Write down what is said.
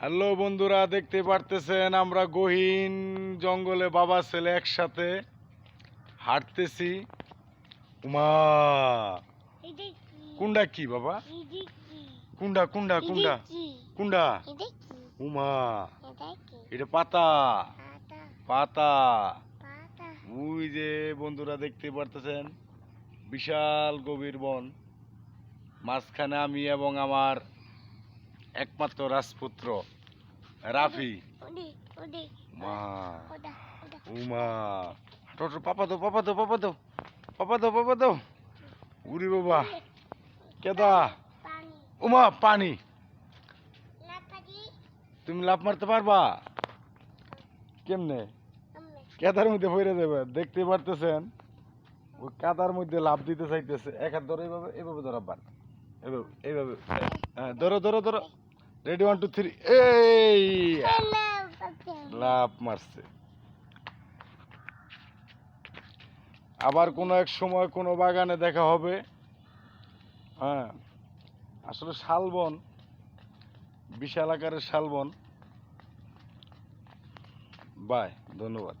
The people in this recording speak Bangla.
হ্যালো বন্ধুরা দেখতে পারতেছেন আমরা গহীন জঙ্গলে বাবা ছেলে একসাথে হাঁটতেছি। উমা কুন্ডা কি বাবা? কুন্ডা কুন্ডা কুন্ডা কুন্ডা। উমা এটা পাতা। পাতা। ওই যে বন্ধুরা দেখতে পারতেছেন বিশাল গভীর বন। মাঝখানে আমি এবং আমার একমাত্র রাজপুত্র রাফি। মা উমা টোটো পাপা দো পাপা দো পাপা দো পাপা দো পাপা দো উরি বাবা কেদা? উমা পানি। তুমি লাফ মারতে পারবা? কেমনে? কেদার মধ্যে পড়ে যাবে দেখতে পারতেছেন। ওই কাদার মধ্যে লাভ দিতে চাইতেছে। এক হাত ধরো এইভাবে এইভাবে ধরো আব্বার এইভাবে এইভাবে হ্যাঁ ধরো ধরো ধরো। রেডি ওয়ান টু থ্রি এই লাভ মারছে। আবার কোনো এক সময় কোনো বাগানে দেখা হবে। হ্যাঁ আসলে শালবন বিশাল আকারের শালবন। বাই ধন্যবাদ।